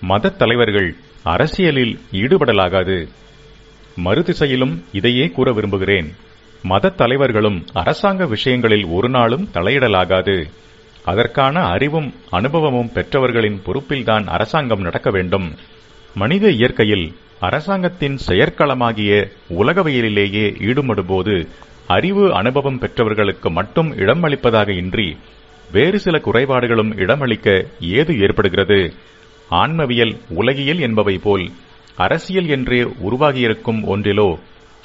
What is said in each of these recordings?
மதத் தலைவர்கள் அரசியலில் ஈடுபடலாகாது. மறுதிசையிலும் இதையே கூற விரும்புகிறேன். மதத் தலைவர்களும் அரசாங்க விஷயங்களில் ஒரு நாளும் தலையிடலாகாது. அதற்கான அறிவும் அனுபவமும் பெற்றவர்களின் பொறுப்பில்தான் அரசாங்கம் நடக்க வேண்டும். மனித இயற்கையில் அரசாங்கத்தின் செயற்களமாகிய உலகவியலிலேயே ஈடுபடும்போது அறிவு அனுபவம் பெற்றவர்களுக்கு மட்டும் இடமளிப்பதாக இன்றி வேறு சில குறைபாடுகளும் இடமளிக்க ஏது ஏற்படுகிறது? ஆன்மவியல் உலகியல் என்பவை போல் அரசியல் என்றே உருவாகியிருக்கும் ஒன்றிலோ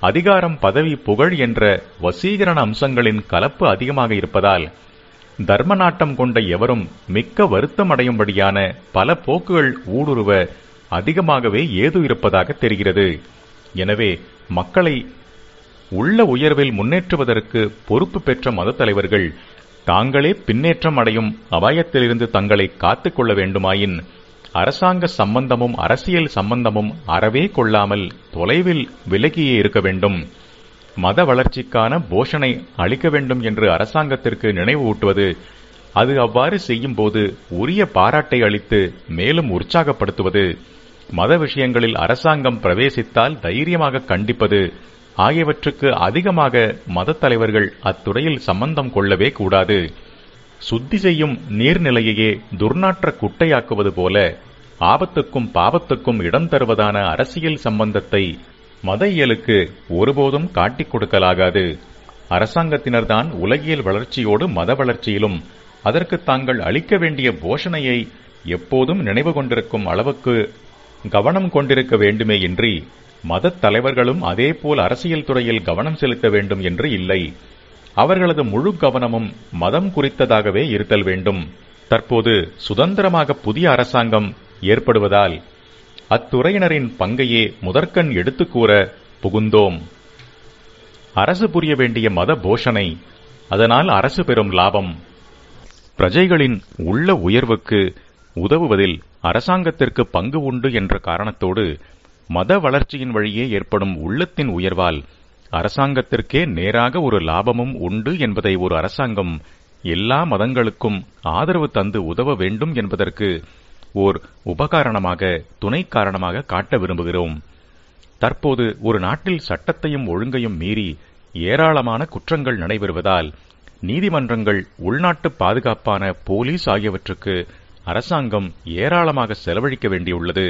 அதிகாரம் பதவி புகழ் என்ற வசீகரண அம்சங்களின் கலப்பு அதிகமாக இருப்பதால் தர்ம நாட்டம் கொண்ட எவரும் மிக்க வருத்தம் அடையும்படியான பல போக்குகள் ஊடுருவ அதிகமாகவே ஏது இருப்பதாக தெரிகிறது. எனவே மக்களை உள்ள உயர்வில் முன்னேற்றுவதற்கு பொறுப்பு பெற்ற மத தலைவர்கள் தாங்களே பின்னேற்றம் அடையும் அபாயத்திலிருந்து தங்களை காத்துக் கொள்ள வேண்டுமாயின் அரசாங்க சம்பந்தமும் அரசியல் சம்பந்தமும் அறவே கொள்ளாமல் தொலைவில் விலகியே இருக்க வேண்டும். மத வளர்ச்சிக்கான போஷனை அளிக்க வேண்டும் என்று அரசாங்கத்திற்கு நினைவூட்டுவது அது அவ்வாறு செய்யும்போது உரிய பாராட்டை அளித்து மேலும் உற்சாகப்படுத்துவது. மத விஷயங்களில் அரசாங்கம் பிரவேசித்தால் தைரியமாக கண்டிப்பது ஆகியவற்றுக்கு அதிகமாக மதத் தலைவர்கள் அத்துறையில் சம்பந்தம் கொள்ளவே கூடாது. சுத்தி செய்யும் நீர்நிலையையே துர்நாற்ற குட்டையாக்குவது போல ஆபத்துக்கும் பாவத்துக்கும் இடம் தருவதான அரசியல் சம்பந்தத்தை மத இயலுக்கு ஒருபோதும் காட்டிக் கொடுக்கலாகாது. அரசாங்கத்தினர்தான் உலகியல் வளர்ச்சியோடு மத வளர்ச்சியிலும் அதற்கு தாங்கள் அளிக்க வேண்டிய போஷணையை எப்போதும் நினைவு கொண்டிருக்கும் அளவுக்கு கவனம் கொண்டிருக்க வேண்டுமே இன்றி மதத் தலைவர்களும் அதேபோல் அரசியல் துறையில் கவனம் செலுத்த வேண்டும் என்று இல்லை. அவர்களது முழு கவனமும் மதம் குறித்ததாகவே இருத்தல் வேண்டும். தற்போது சுதந்திரமாக புதிய அரசாங்கம் ஏற்படுவதால் அத்துறையினரின் பங்கையே முதற்கண் எடுத்துக் கூற புகுந்தோம். அரசு புரிய வேண்டிய மத போஷனை அதனால் அரசு பெறும் லாபம். பிரஜைகளின் உள்ள உயர்வுக்கு உதவுவதில் அரசாங்கத்திற்கு பங்கு உண்டு என்ற காரணத்தோடு மத வளர்ச்சியின் வழியே ஏற்படும் உள்ளத்தின் உயர்வால் அரசாங்கத்திற்கே நேராக ஒரு லாபமும் உண்டு என்பதை ஒரு அரசாங்கம் எல்லா மதங்களுக்கும் ஆதரவு தந்து உதவ வேண்டும் என்பதற்கு ஓர் உபகாரணமாக துணை காரணமாக காட்ட விரும்புகிறோம். தற்போது ஒரு நாட்டில் சட்டத்தையும் ஒழுங்கையும் மீறி ஏராளமான குற்றங்கள் நடைபெறுவதால் நீதிமன்றங்கள் உள்நாட்டு பாதுகாப்பான போலீஸ் ஆகியவற்றுக்கு அரசாங்கம் ஏராளமாக செலவழிக்க வேண்டியுள்ளது.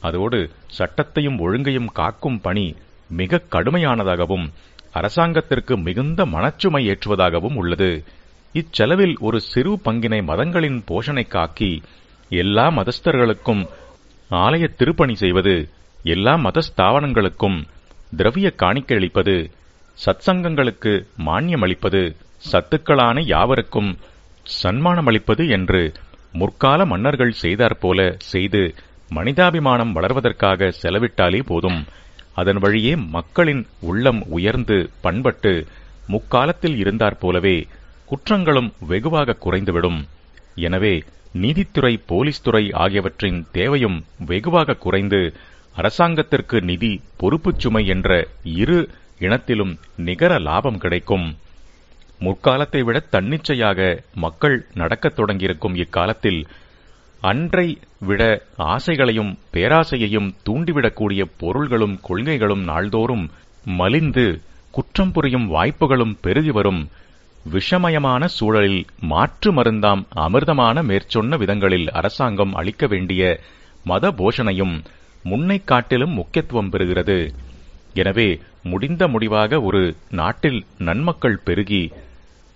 அதோடு சட்டத்தையும் ஒழுங்கையும் காக்கும் பணி மிக கடுமையானதாகவும் அரசாங்கத்திற்கு மிகுந்த மனச்சுமை ஏற்றுவதாகவும் உள்ளது. இச்செலவில் ஒரு சிறு பங்கினை மதங்களின் போஷணைக்காக்கி எல்லா மதஸ்தர்களுக்கும் ஆலய திருப்பணி செய்வது எல்லா மதஸ்தாபனங்களுக்கும் திரவிய காணிக்கை அளிப்பது சத்சங்கங்களுக்கு மானியம் அளிப்பது சத்துக்களான யாவருக்கும் சன்மானம் அளிப்பது என்று முற்கால மன்னர்கள் செய்தாற்போல செய்து மனிதாபிமானம் வளர்வதற்காக செலவிட்டாலே போதும். அதன் வழியே மக்களின் உள்ளம் உயர்ந்து பண்பட்டு முக்காலத்தில் இருந்தாற் போலவே குற்றங்களும் வெகுவாக குறைந்துவிடும். எனவே நீதித்துறை போலீஸ் துறை ஆகியவற்றின் தேவையும் வெகுவாக குறைந்து அரசாங்கத்திற்கு நிதி பொறுப்புச் சுமை என்ற இரு இனத்திலும் நிகர லாபம் கிடைக்கும். முற்காலத்தை விட தன்னிச்சையாக மக்கள் நடக்கத் தொடங்கியிருக்கும் இக்காலத்தில் அன்றை விட ஆசைகளையும் பேராசையையும் தூண்டிவிடக்கூடிய பொருள்களும் கொள்கைகளும் நாள்தோறும் மலிந்து குற்றம் புரியும் வாய்ப்புகளும் பெருகி வரும் விஷமயமான சூழலில் மாற்று மருந்தாம் அமிர்தமான மேற்சொன்ன விதங்களில் அரசாங்கம் அளிக்க வேண்டிய மத போஷணையும் முன்னை காட்டிலும் முக்கியத்துவம் பெறுகிறது. எனவே முடிந்த முடிவாக ஒரு நாட்டில் நன்மக்கள் பெருகி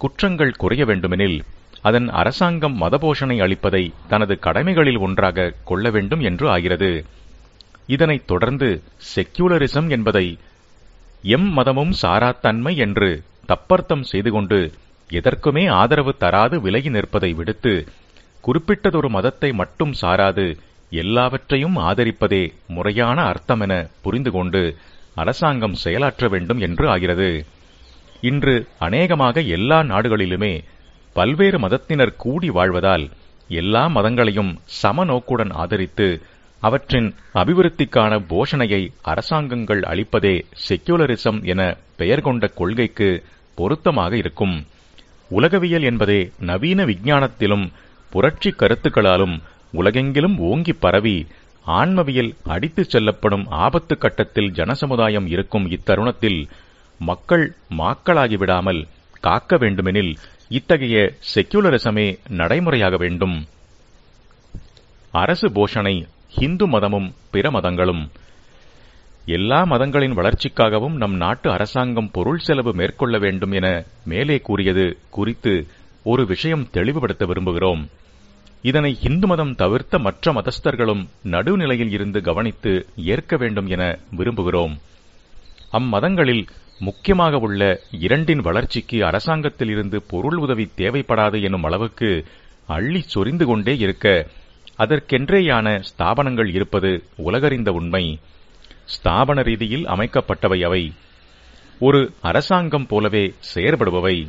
குற்றங்கள் குறைய வேண்டுமெனில் அதன் அரசாங்கம் மதபோஷணை அளிப்பதை தனது கடமைகளில் ஒன்றாக கொள்ள வேண்டும் என்று ஆகிறது. இதனைத் தொடர்ந்து செக்யூலரிசம் என்பதை எம் மதமும் சாராத்தன்மை என்று தப்பர்த்தம் செய்து கொண்டு எதற்குமே ஆதரவு தராது விலகி நிற்பதை விடுத்து குறிப்பிட்டதொரு மதத்தை மட்டும் சாராது எல்லாவற்றையும் ஆதரிப்பதே முறையான அர்த்தமென புரிந்து கொண்டு அரசாங்கம் செயலாற்ற வேண்டும் என்று ஆகிறது. இன்று அநேகமாக எல்லா நாடுகளிலுமே பல்வேறு மதத்தினர் கூடி வாழ்வதால் எல்லா மதங்களையும் சம நோக்குடன் ஆதரித்து அவற்றின் அபிவிருத்திக்கான போஷணையை அரசாங்கங்கள் அளிப்பதே செக்யூலரிசம் என பெயர் கொண்ட கொள்கைக்கு பொருத்தமாக இருக்கும். உலகவியல் என்பதே நவீன விஞ்ஞானத்திலும் புரட்சி கருத்துக்களாலும் உலகெங்கிலும் ஓங்கி பரவி ஆன்மவியல் அடித்துச் செல்லப்படும் ஆபத்து கட்டத்தில் ஜனசமுதாயம் இருக்கும் இத்தருணத்தில் மக்கள் மாக்களாகிவிடாமல் காக்க வேண்டுமெனில் இத்தகைய செக்யூலரிசமே நடைமுறையாக வேண்டும். அரசு போஷனை ஹிந்து மதமும் பிற மதங்களும். எல்லா மதங்களின் வளர்ச்சிக்காகவும் நம் நாட்டு அரசாங்கம் பொருள் செலவு மேற்கொள்ள வேண்டும் என மேலே கூறியது குறித்து ஒரு விஷயம் தெளிவுபடுத்த விரும்புகிறோம். இதனை இந்து மதம் தவிர்த்த மற்ற மதஸ்தர்களும் நடுநிலையில் இருந்து கவனித்து ஏற்க வேண்டும் என விரும்புகிறோம். அம்மதங்களில் முக்கியமாக உள்ள இரண்டின் வளர்ச்சிக்கு அரசாங்கத்தில் இருந்து பொருள் உதவி தேவைப்படாது எனும் அளவுக்கு அள்ளி சொரிந்து கொண்டே இருக்க அதற்கென்றேயான ஸ்தாபனங்கள் இருப்பது உலகறிந்த உண்மை. ஸ்தாபன ரீதியில் அமைக்கப்பட்டவை அவை. ஒரு அரசாங்கம் போலவே செயற்படுபவை.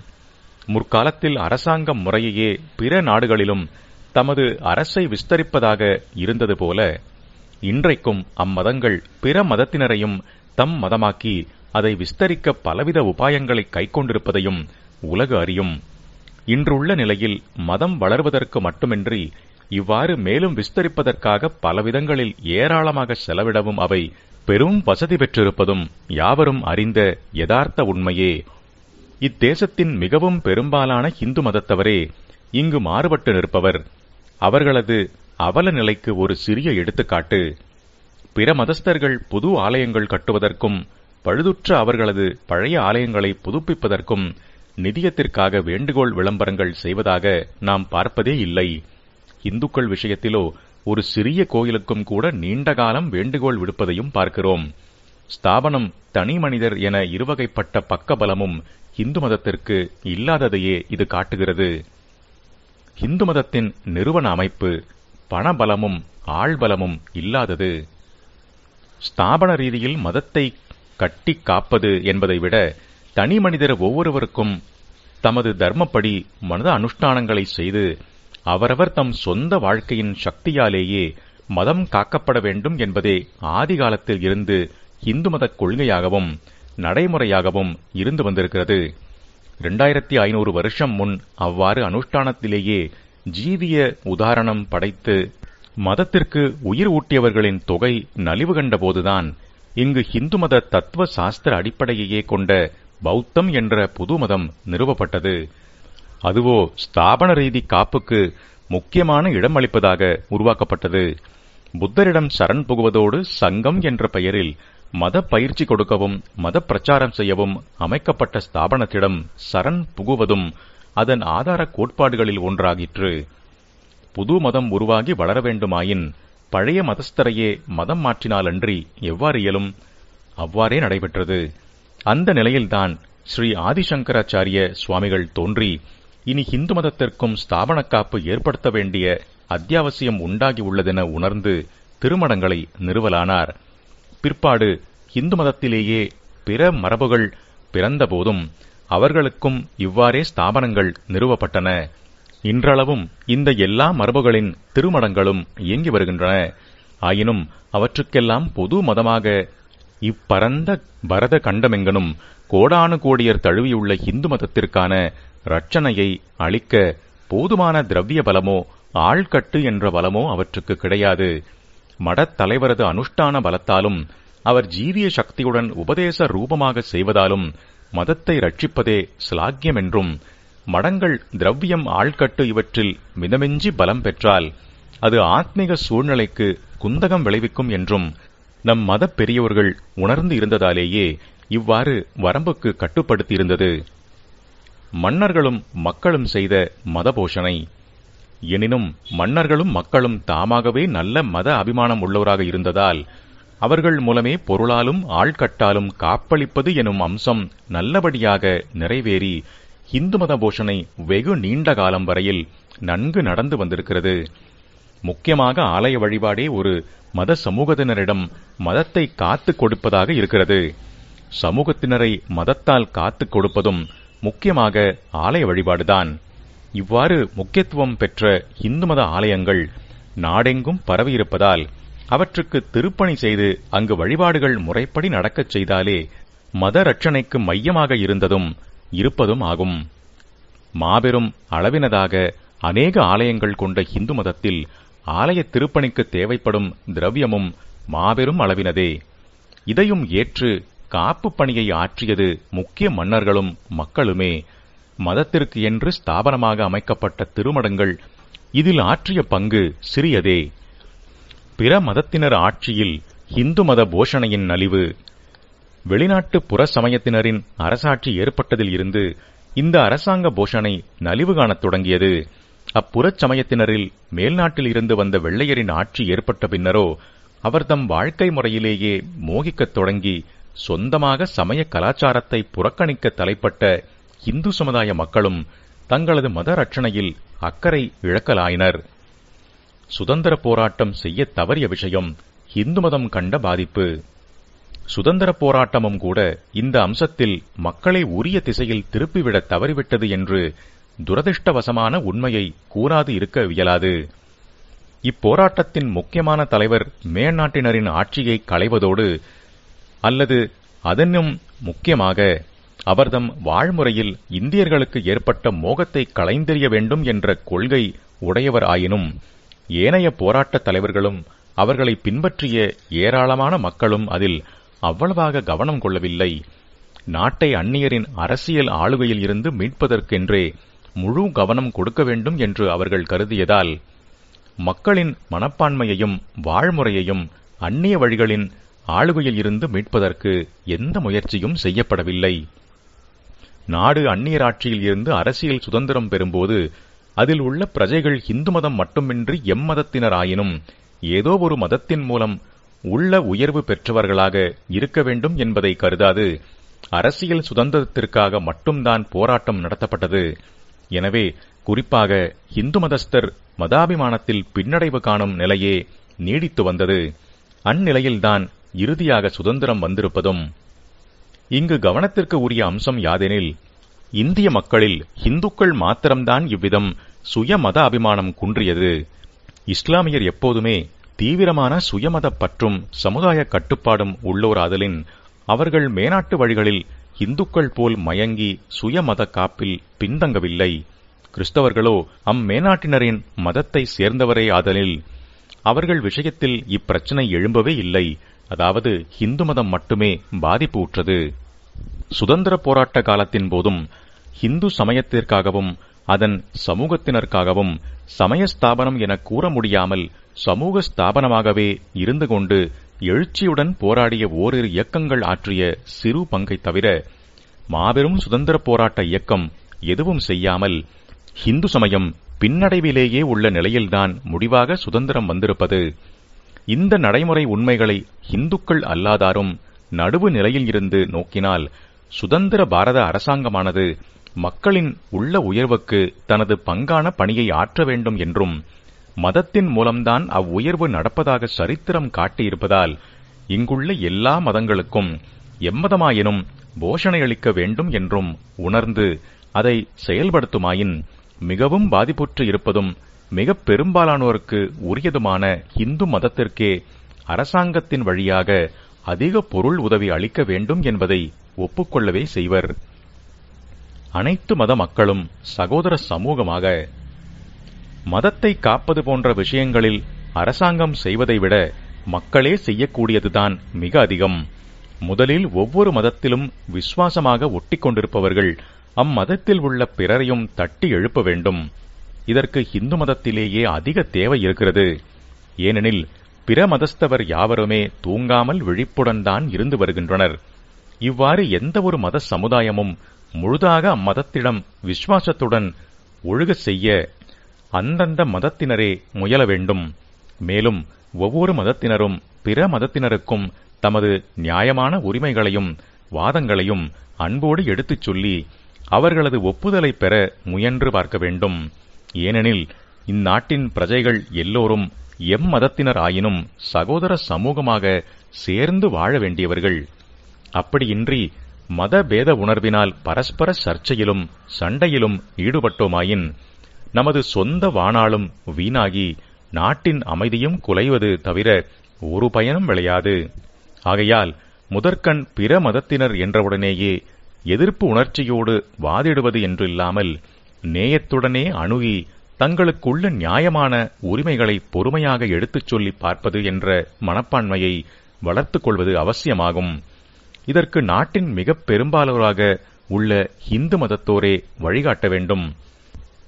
முற்காலத்தில் அரசாங்கம் முறையையே பிற நாடுகளிலும் தமது அரசை விஸ்தரிப்பதாக இருந்தது போல இன்றைக்கும் அம்மதங்கள் பிற மதத்தினரையும் தம் மதமாக்கி அதை விஸ்தரிக்க பலவித உபாயங்களை கைக்கொண்டிருப்பதையும் உலகு அறியும். இன்றுள்ள நிலையில் மதம் வளர்வதற்கு மட்டுமின்றி இவ்வாறு மேலும் விஸ்தரிப்பதற்காக பலவிதங்களில் ஏராளமாக செலவிடவும் அவை பெரும் வசதி பெற்றிருப்பதும் யாவரும் அறிந்த யதார்த்த உண்மையே. இத்தேசத்தின் மிகவும் பெரும்பாலான இந்து மதத்தவரே இங்கு மாறுபட்டு நிற்பவர். அவர்களது அவல நிலைக்கு ஒரு சிறிய எடுத்துக்காட்டு. பிற மதஸ்தர்கள் புது ஆலயங்கள் கட்டுவதற்கும் பழுதுற்ற அவர்களது பழைய ஆலயங்களை புதுப்பிப்பதற்கும் நிதியத்திற்காக வேண்டுகோள் விளம்பரங்கள் செய்வதாக நாம் பார்ப்பதே இல்லை. இந்துக்கள் விஷயத்திலோ ஒரு சிறிய கோயிலுக்கும் கூட நீண்ட காலம் வேண்டுகோள் விடுப்பதையும் பார்க்கிறோம். ஸ்தாபனம் தனி மனிதர் என இருவகைப்பட்ட பக்கபலமும் இந்து மதத்திற்கு இல்லாததையே இது காட்டுகிறது. இந்து மதத்தின் நிறுவன அமைப்பு பணபலமும் ஆள்பலமும் இல்லாதது. ஸ்தாபன ரீதியில் மதத்தை கட்டி காப்பது என்பதை விட தனி மனிதர் ஒவ்வொருவருக்கும் தமது தர்மப்படி மனத அனுஷ்டானங்களை செய்து அவரவர் தம் சொந்த வாழ்க்கையின் சக்தியாலேயே மதம் காக்கப்பட வேண்டும் என்பதே ஆதிகாலத்தில் இருந்து இந்து மதக் கொள்கையாகவும் நடைமுறையாகவும் இருந்து வந்திருக்கிறது. இரண்டாயிரத்தி ஐநூறு வருஷம் முன் அவ்வாறு அனுஷ்டானத்திலேயே ஜீவிய உதாரணம் படைத்து மதத்திற்கு உயிர் ஊட்டியவர்களின் தொகை நலிவு கண்டபோதுதான் இங்கு ஹிந்து மத தத்துவ சாஸ்திர அடிப்படையையே கொண்ட பௌத்தம் என்ற புது மதம் நிறுவப்பட்டது. அதுவோ ஸ்தாபன ரீதி காப்புக்கு முக்கியமான இடம் அளிப்பதாக உருவாக்கப்பட்டது. புத்தரிடம் சரண் புகுவதோடு சங்கம் என்ற பெயரில் மத பயிற்சி கொடுக்கவும் மத பிரச்சாரம் செய்யவும் அமைக்கப்பட்ட ஸ்தாபனத்திடம் சரண் புகுவதும் அதன் ஆதார கோட்பாடுகளில் ஒன்றாகிற்று. புது மதம் உருவாகி வளர வேண்டுமாயின் பழைய மதஸ்தரையே மதம் மாற்றினாலன்றி எவ்வாறு இயலும்? அவ்வாறே நடைபெற்றது. அந்த நிலையில்தான் ஸ்ரீ ஆதிசங்கராச்சாரிய சுவாமிகள் தோன்றி இனி இந்து மதத்திற்கும் ஸ்தாபன காப்பு ஏற்படுத்த வேண்டிய அத்தியாவசியம் உண்டாகி உள்ளதென உணர்ந்து திருமணங்களை நிறுவலானார். பிற்பாடு இந்து மதத்திலேயே பிற மரபுகள் பிறந்தபோதும் அவர்களுக்கும் இவ்வாறே ஸ்தாபனங்கள் நிறுவப்பட்டன. இன்றளவும் இந்த எல்லா மரபுகளின் திருமணங்களும் இயங்கி வருகின்றன. ஆயினும் அவற்றுக்கெல்லாம் பொது மதமாக இப்பரந்த பரத கண்டமெங்கனும் கோடானு கோடியர் தழுவியுள்ள இந்து மதத்திற்கான ரட்சணையை அளிக்க போதுமான திரவிய பலமோ ஆள்கட்டு என்ற பலமோ அவற்றுக்கு கிடையாது. மடத்தலைவரது அனுஷ்டான பலத்தாலும் அவர் ஜீவிய சக்தியுடன் உபதேச ரூபமாக செய்வதாலும் மதத்தை ரட்சிப்பதே ஸ்லாக்கியம் என்றும் மடங்கள் திரவியம் ஆள்கட்டு இவற்றில் மிதமெஞ்சி பலம் பெற்றால் அது ஆத்மீக சூழ்நிலைக்கு குந்தகம் விளைவிக்கும் என்றும் நம் மத பெரியோர்கள் உணர்ந்து இருந்ததாலேயே இவ்வாறு வரம்புக்கு கட்டுப்படுத்தியிருந்தது. மன்னர்களும் மக்களும் செய்த மதபோஷணை எனினும் மன்னர்களும் மக்களும் தாமாகவே நல்ல மத அபிமானம் உள்ளவராக இருந்ததால் அவர்கள் மூலமே பொருளாலும் ஆள்கட்டாலும் காப்பளிப்பது எனும் அம்சம் நல்லபடியாக நிறைவேறி இந்து மத போஷணை வெகு நீண்ட காலம் வரையில் நன்கு நடந்து வந்திருக்கிறது. முக்கியமாக ஆலய வழிபாடே ஒரு மத சமூகத்தினரிடம் மதத்தை காத்துக் கொடுப்பதாக இருக்கிறது. சமூகத்தினரை மதத்தால் காத்து கொடுப்பதும் முக்கியமாக ஆலய வழிபாடுதான். இவ்வாறு முக்கியத்துவம் பெற்ற இந்து மத ஆலயங்கள் நாடெங்கும் பரவியிருப்பதால் அவற்றுக்கு திருப்பணி செய்து அங்கு வழிபாடுகள் முறைப்படி நடக்கச் செய்தாலே மத ரட்சணைக்கு மையமாக இருந்ததும் இருப்பதும் ஆகும். மாபெரும் அளவினதாக அநேக ஆலயங்கள் கொண்ட இந்து மதத்தில் ஆலய திருப்பணிக்கு தேவைப்படும் திரவியமும் மாபெரும் அளவினதே. இதையும் ஏற்று காப்பு பணியை ஆற்றியது முக்கிய மன்னர்களும் மக்களுமே. மதத்திற்கு என்று ஸ்தாபனமாக அமைக்கப்பட்ட திருமடங்கள் இதில் ஆற்றிய பங்கு சிறியதே. பிற மதத்தினர் ஆட்சியில் இந்து மத போஷணையின் நலிவு வெளிநாட்டு புற சமயத்தினரின் அரசாட்சி ஏற்பட்டதில் இருந்து இந்த அரசாங்க போஷனை நலிவு காணத் தொடங்கியது. அப்புறச் சமயத்தினரில் மேல்நாட்டில் இருந்து வந்த வெள்ளையரின் ஆட்சி ஏற்பட்ட பின்னரோ அவர் தம் வாழ்க்கை முறையிலேயே மோகிக்கத் தொடங்கி சொந்தமாக சமய கலாச்சாரத்தை புறக்கணிக்க தலைப்பட்ட இந்து சமுதாய மக்களும் தங்களது மத ரட்சணையில் அக்கறை இழக்கலாயினர். சுதந்திர போராட்டம் செய்ய தவறிய விஷயம் இந்து மதம் கண்ட பாதிப்பு. சுதந்திர போராட்டமும் கூட இந்த அம்சத்தில் மக்களை உரிய திசையில் திருப்பிவிட தவறிவிட்டது என்று துரதிருஷ்டவசமான உண்மையை கூறாது இருக்க இயலாது. இப்போராட்டத்தின் முக்கியமான தலைவர் மேல்நாட்டினரின் ஆட்சியை களைவதோடு அல்லது அதனும் முக்கியமாக அவர்தம் வாழ்முறையில் இந்தியர்களுக்கு ஏற்பட்ட மோகத்தை களைந்தெறிய வேண்டும் என்ற கொள்கை உடையவர் ஆயினும் ஏனைய போராட்டத் தலைவர்களும் அவர்களை பின்பற்றிய ஏராளமான மக்களும் அதில் அவ்வளவாக கவனம் கொள்ளவில்லை. நாட்டை அந்நியரின் அரசியல் ஆளுகையில் இருந்து மீட்பதற்கென்றே முழு கவனம் கொடுக்க வேண்டும் என்று அவர்கள் கருதியதால் மக்களின் மனப்பான்மையையும் வாழ்முறையையும் அந்நிய வழிகளின் ஆளுகையில் இருந்து மீட்பதற்கு எந்த முயற்சியும் செய்யப்படவில்லை. நாடு அந்நியர் ஆட்சியில் இருந்து அரசியல் சுதந்திரம் பெறும்போது அதில் உள்ள பிரஜைகள் இந்து மதம் மட்டுமின்றி எம்மதத்தினராயினும் ஏதோ ஒரு மதத்தின் மூலம் உள்ள உயர்வு பெற்றவர்களாக இருக்க வேண்டும் என்பதை கருதாது. அரசியல் சுதந்திரத்திற்காக மட்டும்தான் போராட்டம் நடத்தப்பட்டது. எனவே குறிப்பாக இந்து மதஸ்தர் மதாபிமானத்தில் பின்னடைவு காணும் நிலையே நீடித்து வந்தது. அந்நிலையில்தான் இறுதியாக சுதந்திரம் வந்திருப்பதும். இங்கு கவனத்திற்கு உரிய அம்சம் யாதெனில் இந்திய மக்களில் இந்துக்கள் மாத்திரம்தான் இவ்விதம் சுய மத அபிமானம் குன்றியது. இஸ்லாமியர் எப்போதுமே தீவிரமான சுயமத பற்றும் சமுதாய கட்டுப்பாடும் உள்ளோராதலின் அவர்கள் மேனாட்டு வழிகளில் இந்துக்கள் போல் மயங்கி சுயமத காப்பில் பின்தங்கவில்லை. கிறிஸ்தவர்களோ அம்மேனாட்டினரின் மதத்தை சேர்ந்தவரே ஆதலில் அவர்கள் விஷயத்தில் இப்பிரச்சனை எழும்பவே இல்லை. அதாவது இந்து மதம் மட்டுமே பாதிப்பு உற்றது. சுதந்திர போராட்ட காலத்தின் போதும் இந்து சமயத்திற்காகவும் அதன் சமூகத்தினருக்காகவும் சமய ஸ்தாபனம் என கூற முடியாமல் சமூக ஸ்தாபனமாகவே இருந்து கொண்டு எழுச்சியுடன் போராடிய ஓரிரு இயக்கங்கள் ஆற்றிய சிறு பங்கை தவிர மாபெரும் சுதந்திர போராட்ட இயக்கம் எதுவும் செய்யாமல் இந்து சமயம் பின்னடைவிலேயே உள்ள நிலையில்தான் முடிவாக சுதந்திரம் வந்திருப்பது. இந்த நடைமுறை உண்மைகளை இந்துக்கள் அல்லாதாரும் நடுவு நிலையில் இருந்து நோக்கினால் சுதந்திர பாரத அரசாங்கமானது மக்களின் உள்ள உயர்வுக்கு தனது பங்கான பணியை ஆற்ற வேண்டும் என்றும் மதத்தின் மூலம்தான் அவ்வுயர்வு நடப்பதாக சரித்திரம் காட்டியிருப்பதால் இங்குள்ள எல்லா மதங்களுக்கும் எம்மதமாயினும் போஷணையளிக்க வேண்டும் என்றும் உணர்ந்து அதை செயல்படுத்துமாயின் மிகவும் பாதிப்புற்று இருப்பதும் மிக பெரும்பாலானோருக்கு உரியதுமான இந்து மதத்திற்கே அரசாங்கத்தின் வழியாக அதிக பொருள் உதவி அளிக்க வேண்டும் என்பதை ஒப்புக்கொள்ளவே செய்வர். அனைத்து மத மக்களும் சகோதர சமூகமாக மதத்தை காப்பது போன்ற விஷயங்களில் அரசாங்கம் செய்வதை விட மக்களே செய்யக்கூடியதுதான் மிக அதிகம். முதலில் ஒவ்வொரு மதத்திலும் விசுவாசமாக ஒட்டிக் கொண்டிருப்பவர்கள் அம்மதத்தில் உள்ள பிறரையும் தட்டி எழுப்ப வேண்டும். இதற்கு இந்து மதத்திலேயே அதிக தேவை இருக்கிறது. ஏனெனில் பிற மதஸ்தவர் யாவருமே தூங்காமல் விழிப்புடன் தான் இருந்து வருகின்றனர். இவ்வாறு எந்த ஒரு மத சமுதாயமும் முழுதாக அம்மதத்திடம் விசுவாசத்துடன் ஒழுக செய்ய அந்தந்த மதத்தினரே முயல வேண்டும். மேலும் ஒவ்வொரு மதத்தினரும் பிற மதத்தினருக்கும் தமது நியாயமான உரிமைகளையும் வாதங்களையும் அன்போடு எடுத்துச் சொல்லி அவர்களது ஒப்புதலை பெற முயன்று பார்க்க வேண்டும். ஏனெனில் இந்நாட்டின் பிரஜைகள் எல்லோரும் எம் மதத்தினர் ஆயினும் சகோதர சமூகமாக சேர்ந்து வாழ வேண்டியவர்கள். அப்படியின்றி மத பேத உணர்வினால் பரஸ்பர சர்ச்சையிலும் சண்டையிலும் ஈடுபட்டோமாயின் நமது சொந்த வாணாளும் வீணாகி நாட்டின் அமைதியும் குலைவது தவிர ஒரு பயனும் விளையாது. ஆகையால் முதற்கண் பிற மதத்தினர் என்றவுடனேயே எதிர்ப்பு உணர்ச்சியோடு வாதிடுவது என்றில்லாமல் நேயத்துடனே அணுகி தங்களுக்குள்ள நியாயமான உரிமைகளை பொறுமையாக எடுத்துச் சொல்லி பார்ப்பது என்ற மனப்பான்மையை வளர்த்துக் கொள்வது அவசியமாகும். இதற்கு நாட்டின் மிக பெரும்பாலோராக உள்ள இந்து மதத்தோரே வழிகாட்ட வேண்டும்.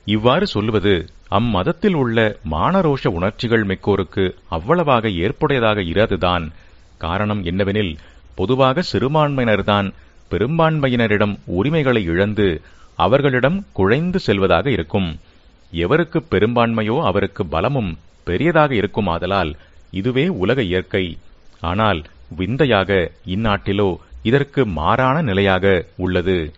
இவ்வாறு சொல்லுவது அம்மதத்தில் உள்ள மானரோஷ உணர்ச்சிகள் மிக்கோருக்கு அவ்வளவாக ஏற்புடையதாக இராதுதான். காரணம் என்னவெனில் பொதுவாக சிறுபான்மையினர்தான் பெரும்பான்மையினரிடம் உரிமைகளை இழந்து அவர்களிடம் குழைந்து செல்வதாக இருக்கும். எவருக்கு பெரும்பான்மையோ அவருக்கு பலமும் பெரியதாக இருக்குமாதலால் இதுவே உலக இயற்கை. ஆனால் விந்தையாக இந்நாட்டிலோ இதற்கு மாறான நிலையாக உள்ளது.